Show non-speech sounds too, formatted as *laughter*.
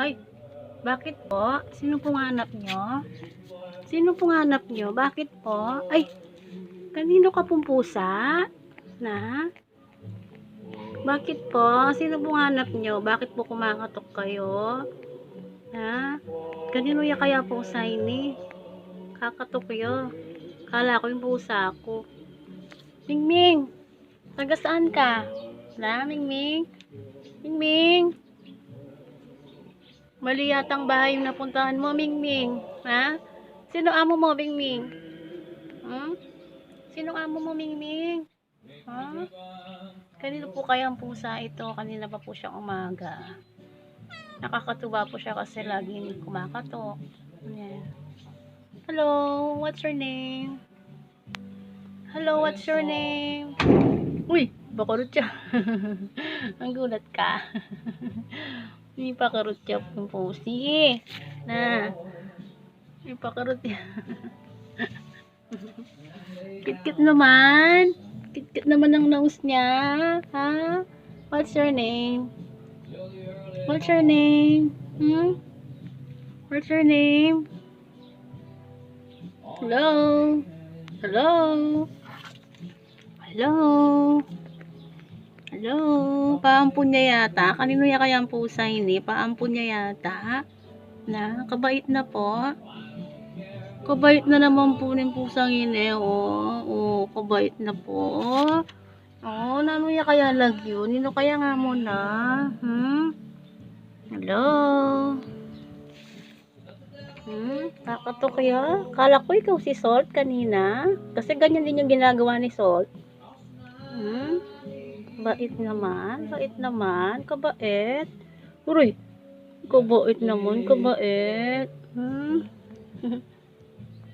Ay, bakit po? Sino pong hanap nyo? Sino pong hanap nyo? Bakit po? Ay, kanino ka pong pusa? Na? Bakit po? Sino pong hanap nyo? Bakit po kumakatok kayo? Ha? Kanino ya kaya po sa ini? Kakatok yo. Kala ko yung pusa ko. Mingming! Taga saan ka? Na, Mingming? Mingming! Mali yatang bahay yung napuntahan mo, Mingming. Ha? Sino amo mo, Mingming? Hmm? Sino amo mo, Mingming? Ha? Kanino po kaya ang pusa ito? Kanina pa po siyang umaga. Nakakatuwa po siya kasi laging kumakatok. Yan. Hello, what's your name? Hello, what's your name? Uy, bakurot siya. *laughs* ang gulat ka. *laughs* Hindi pa karot siya yung pusi. Na. Hindi pa karot yan. *laughs* Kit-kit naman. Kit-kit naman ang nose niya. Ha? What's your name? What's your name? Hmm? What's your name? Hello? Hello? Hello? Hello? Paampun niya yata. Kanino niya kaya ang pusa ini? Paampun niya yata. Na, kabait na po. Kabait na naman po ng pusang ini. Oh, oh, kabait na po. Oh, nano niya kaya lagyo? Nino kaya nga mo na? Hmm? Hello? Hmm? Kakatok kaya? Kala ko ikaw si Salt kanina. Kasi ganyan din yung ginagawa ni Salt. Hmm? Bait naman. Bait naman. Kabait. Uray. Kabait naman. Kabait. Hmm? *laughs*